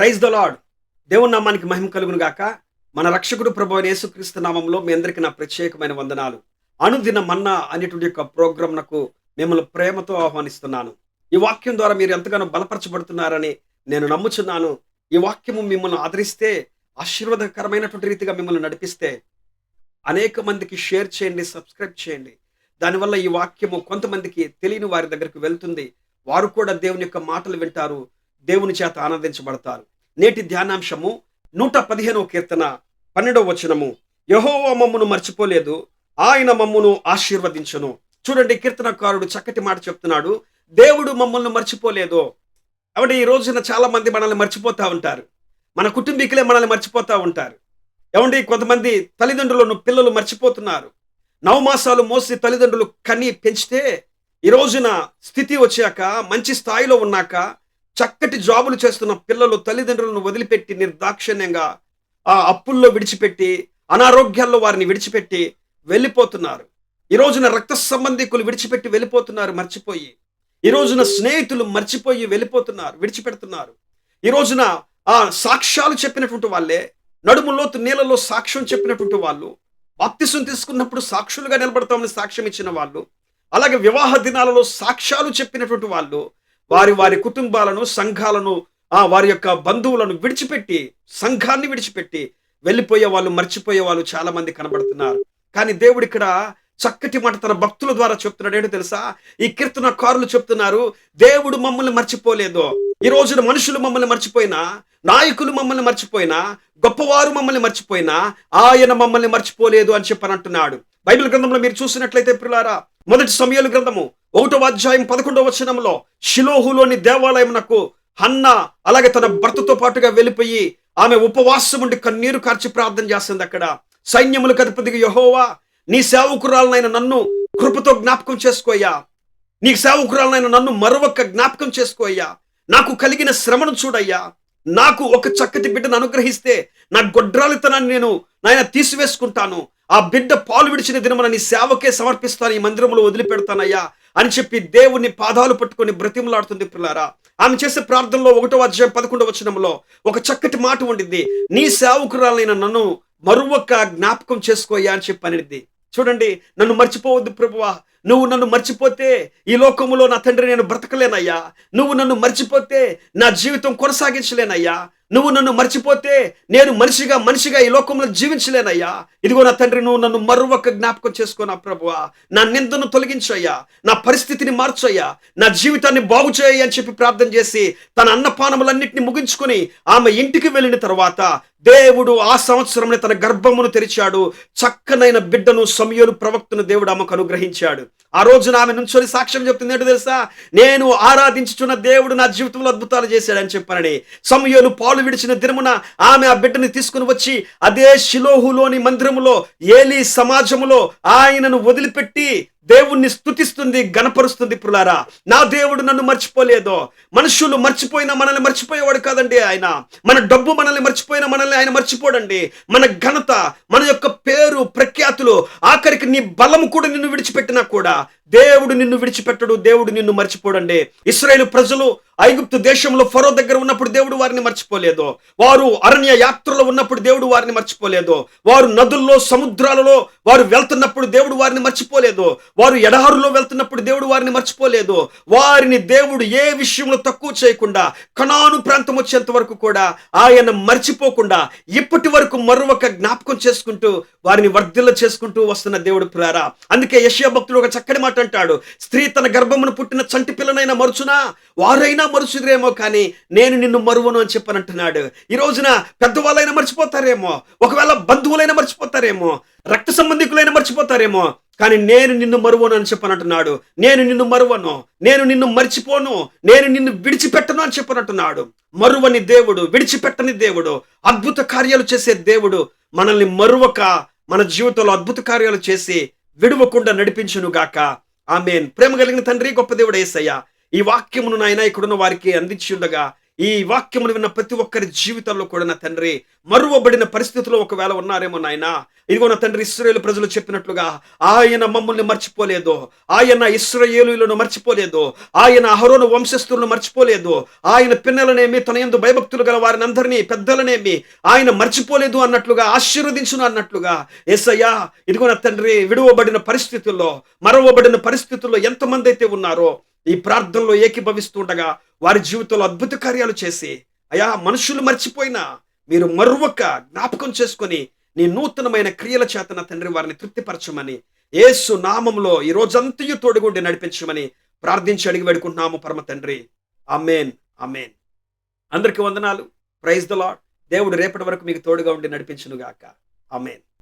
Praise the lord దేవుని నామానికి మహిమ కలుగును గాక. మన రక్షకుడు ప్రభు యేసుక్రీస్తు నామంలో మీ అందరికీ నా ప్రత్యేకమైన వందనాలు. అనుదిన మన్నా అనేటువంటి యొక్క ప్రోగ్రాంనకు మిమ్మల్ని ప్రేమతో ఆహ్వానిస్తున్నాను. ఈ వాక్యం ద్వారా మీరు ఎంతగానో బలపరచబడుతున్నారని నేను నమ్ముచున్నాను. ఈ వాక్యము మిమ్మల్ని ఆదరిస్తే ఆశీర్వాదకరమైనటువంటి రీతిగా మిమ్మల్ని నడిపిస్తే అనేక మందికి షేర్ చేయండి సబ్స్క్రైబ్ చేయండి. దానివల్ల ఈ వాక్యము కొంతమందికి తెలియని వారి దగ్గరికి వెళ్తుంది. వారు కూడా దేవుని యొక్క మాటలు వింటారు దేవుని చేత ఆనందించబడతారు. నేటి ధ్యానాంశము నూట పదిహేనవ కీర్తన పన్నెండవ వచనము. యహోవా మమ్మును మర్చిపోలేదు. ఆయన మమ్మును ఆశీర్వదించను. చూడండి కీర్తనకారుడు చక్కటి మాట చెప్తున్నాడు. దేవుడు మమ్మల్ని మర్చిపోలేదు. కాబట్టి ఈ రోజున చాలా మంది మనల్ని మర్చిపోతూ ఉంటారు. మన కుటుంబీకులే మనల్ని మర్చిపోతూ ఉంటారు. ఏమండి కొంతమంది తల్లిదండ్రులను పిల్లలు మర్చిపోతున్నారు. నవమాసాలు మోసి తల్లిదండ్రులు కని పెంచితే ఈ రోజున స్థితి వచ్చాక మంచి స్థాయిలో ఉన్నాక చక్కటి జాబులు చేస్తున్న పిల్లలు తల్లిదండ్రులను వదిలిపెట్టి నిర్దాక్షిణ్యంగా ఆ అప్పుల్లో విడిచిపెట్టి అనారోగ్యాల్లో వారిని విడిచిపెట్టి వెళ్ళిపోతున్నారు. ఈ రోజున రక్త సంబంధికులు విడిచిపెట్టి వెళ్ళిపోతున్నారు మర్చిపోయి. ఈ రోజున స్నేహితులు మర్చిపోయి వెళ్ళిపోతున్నారు విడిచిపెడుతున్నారు. ఈ రోజున ఆ సాక్ష్యాలు చెప్పినటువంటి వాళ్ళే నడుములోతు నీళ్ళలో సాక్ష్యం చెప్పినటువంటి వాళ్ళు బాప్తిసం తీసుకున్నప్పుడు సాక్షులుగా నిలబడతామని సాక్ష్యం ఇచ్చిన వాళ్ళు అలాగే వివాహ దినాలలో సాక్ష్యాలు చెప్పినటువంటి వాళ్ళు వారి వారి కుటుంబాలను సంఘాలను ఆ వారి యొక్క బంధువులను విడిచిపెట్టి సంఘాన్ని విడిచిపెట్టి వెళ్ళిపోయే వాళ్ళు మర్చిపోయే వాళ్ళు చాలా మంది కనబడుతున్నారు. కానీ దేవుడు ఇక్కడ చక్కటి మాట తన భక్తుల ద్వారా చెప్తున్నాడు. ఏంటో తెలుసా? ఈ కీర్తన కారులు చెప్తున్నారు దేవుడు మమ్మల్ని మర్చిపోలేదు. ఈ రోజున మనుషులు మమ్మల్ని మర్చిపోయినా నాయకులు మమ్మల్ని మర్చిపోయినా గొప్పవారు మమ్మల్ని మర్చిపోయినా ఆయన మమ్మల్ని మర్చిపోలేదు అని చెప్పని అంటున్నాడు. బైబిల్ గ్రంథంలో మీరు చూసినట్లయితే పిల్లారా మొదటి సమయాలు గ్రంథము ఒకటో అధ్యాయం పదకొండవ వచనంలో షిలోహులోని దేవాలయమునకు హన్న అలాగే తన భర్తతో పాటుగా వెళ్ళిపోయి ఆమె ఉపవాసం ఉండి కన్నీరు కార్చి ప్రార్థన చేస్తుంది అక్కడ. సైన్యములకు అధిపతిగా యహోవా నీ సేవకురాలనైన నన్ను కృపతో జ్ఞాపకం చేసుకోయ్యా నీ సేవకురాలనైన నన్ను మరొక జ్ఞాపకం చేసుకోయ్యా నాకు కలిగిన శ్రమను చూడయ్యా నాకు ఒక చక్కటి బిడ్డను అనుగ్రహిస్తే నా గొడ్రాలితనాన్ని నేను నాయన తీసివేసుకుంటాను. ఆ బిడ్డ పాలు విడిచిన దినమున నీ సేవకే సమర్పిస్తాను ఈ మందిరంలో వదిలిపెడతానయ్యా అని చెప్పి దేవుని పాదాలు పట్టుకొని బ్రతిమలాడుతుంది పిల్లారా. ఆమె చేసే ప్రార్థనలో ఒకటో అధ్యాయం పదకొండవ వచనంలో ఒక చక్కటి మాట ఉండింది. నీ సేవకురాలైన నన్ను మరొక జ్ఞాపకం చేసుకోయ్యా అని చెప్పి అనిద్ది చూడండి నన్ను మర్చిపోవద్దు ప్రభువా. నువ్వు నన్ను మర్చిపోతే ఈ లోకములో నా తండ్రి నేను బ్రతకలేనయ్యా. నువ్వు నన్ను మర్చిపోతే నా జీవితం కొనసాగించలేనయ్యా. నువ్వు నన్ను మర్చిపోతే నేను మనిషిగా మనిషిగా ఈ లోకంలో జీవించలేనయ్యా. ఇదిగో నా తండ్రి నువ్వు నన్ను మరొక జ్ఞాపకం చేసుకో నా ప్రభువా. నా నిందను తొలగించయ్యా. నా పరిస్థితిని మార్చయ్యా. నా జీవితాన్ని బాగు చేయ అని చెప్పి ప్రార్థన చేసి తన అన్నపానములన్నింటినీ ముగించుకొని ఆమె ఇంటికి వెళ్ళిన తర్వాత దేవుడు ఆ సంవత్సరంలో తన గర్భమును తెరిచాడు. చక్కనైన బిడ్డను సమయలు ప్రవక్తను దేవుడు ఆమెకు అనుగ్రహించాడు. ఆ రోజున ఆమె నుంచొని సాక్ష్యం చెప్తుంది ఏంటో తెలుసా? నేను ఆరాధించుచున్న దేవుడు నా జీవితంలో అద్భుతాలు చేశాడని చెప్పానని సమయోలు పాలు విడిచిన దినమున ఆమె ఆ బిడ్డని తీసుకుని వచ్చి అదే శిలోహులోని మందిరములో ఏలి సమాజములో ఆయనను వదిలిపెట్టి దేవుణ్ణి స్థుతిస్తుంది గనపరుస్తుంది పులారా. నా దేవుడు నన్ను మర్చిపోలేదు. మనుషులు మర్చిపోయినా మనల్ని మర్చిపోయేవాడు కాదండి ఆయన. మన డబ్బు మనల్ని మర్చిపోయినా మనల్ని ఆయన మర్చిపోడండి. మన ఘనత మన యొక్క పేరు ప్రఖ్యాతులు ఆఖరికి నీ బలము కూడా నిన్ను విడిచిపెట్టినా కూడా దేవుడు నిన్ను విడిచిపెట్టడు దేవుడు నిన్ను మర్చిపోడండి. ఇస్రాయేల్ ప్రజలు ఐగుప్తు దేశంలో ఫరో దగ్గర ఉన్నప్పుడు దేవుడు వారిని మర్చిపోలేదు. వారు అరణ్య యాత్రలో ఉన్నప్పుడు దేవుడు వారిని మర్చిపోలేదు. వారు నదుల్లో సముద్రాలలో వారు వెళ్తున్నప్పుడు దేవుడు వారిని మర్చిపోలేదు. వారు ఎడహారులో వెళ్తున్నప్పుడు దేవుడు వారిని మర్చిపోలేదు. వారిని దేవుడు ఏ విషయంలో తక్కువ చేయకుండా కణాను ప్రాంతం వచ్చేంత వరకు కూడా ఆయన మర్చిపోకుండా ఇప్పటి వరకు మరొక జ్ఞాపకం చేసుకుంటూ వారిని వర్ధిల్ల చేసుకుంటూ వస్తున్న దేవుడు ప్రారా. అందుకే యశయ భక్తుడు ఒక చక్కటి మాట అంటాడు. స్త్రీ తన గర్భమును పుట్టిన చంటి పిల్లనైనా మరుచునా? వారైనా మరుచుదిరేమో కానీ నేను నిన్ను మరువను అని చెప్పని అంటున్నాడు ఈ రోజున పెద్దవాళ్ళైనా మర్చిపోతారేమో? ఒకవేళ బంధువులైనా మర్చిపోతారేమో? రక్త సంబంధికులైనా మర్చిపోతారేమో? కానీ నేను నిన్ను మరువను అని చెప్పనంటున్నాడు. నేను నిన్ను మరువను. నేను నిన్ను మర్చిపోను. నేను నిన్ను విడిచిపెట్టను అని చెప్పనంటున్నాడు. మరువని దేవుడు విడిచిపెట్టని దేవుడు అద్భుత కార్యాలు చేసే దేవుడు మనల్ని మరువక మన జీవితంలో అద్భుత కార్యాలు చేసి విడువకుండా నడిపించును గాక ఆమెన్. ప్రేమ కలిగిన తండ్రి గొప్ప దేవుడు ఏసయ్య. ఈ వాక్యమును నాయన ఇక్కడున్న వారికి అందించి ఉండగా ఈ వాక్యమును విన్న ప్రతి ఒక్కరి జీవితంలో కూడా నా తండ్రి మరువబడిన పరిస్థితిలో ఒకవేళ ఉన్నారేమో నాయన ఇదిగో నా తండ్రి ఇస్రాయేల్ ప్రజలు చెప్పినట్లుగా ఆయన మమ్మల్ని మర్చిపోలేదు ఆయన ఇస్రాయేలులను మర్చిపోలేదు ఆయన అహరోను వంశస్థులను మర్చిపోలేదు ఆయన పిన్నలనేమి తన ఎందు భయభక్తులు గల వారిని అందరినీ పెద్దలనేమి ఆయన మర్చిపోలేదు అన్నట్లుగా ఆశీర్వదించును అన్నట్లుగా ఏసయ్యా ఇదిగో నా తండ్రి విడువబడిన పరిస్థితుల్లో మరవబడిన పరిస్థితుల్లో ఎంతమంది అయితే ఉన్నారో ఈ ప్రార్థనలో ఏకీభవిస్తుండగా వారి జీవితంలో అద్భుత కార్యాలు చేసి అయా మనుషులు మర్చిపోయినా మీరు మరొక జ్ఞాపకం చేసుకొని నీ నూతనమైన క్రియల చేతన తండ్రి వారిని తృప్తిపరచమని ఏసు నామంలో ఈ రోజంతయు తోడుగుండి నడిపించమని ప్రార్థించి అడిగి వేడుకుంటున్నాము పరమ తండ్రి. అమేన్ అమేన్ అందరికీ వందనాలు. ప్రైజ్ ద లాడ్ దేవుడు రేపటి వరకు మీకు తోడుగా ఉండి నడిపించునుగాక. అమేన్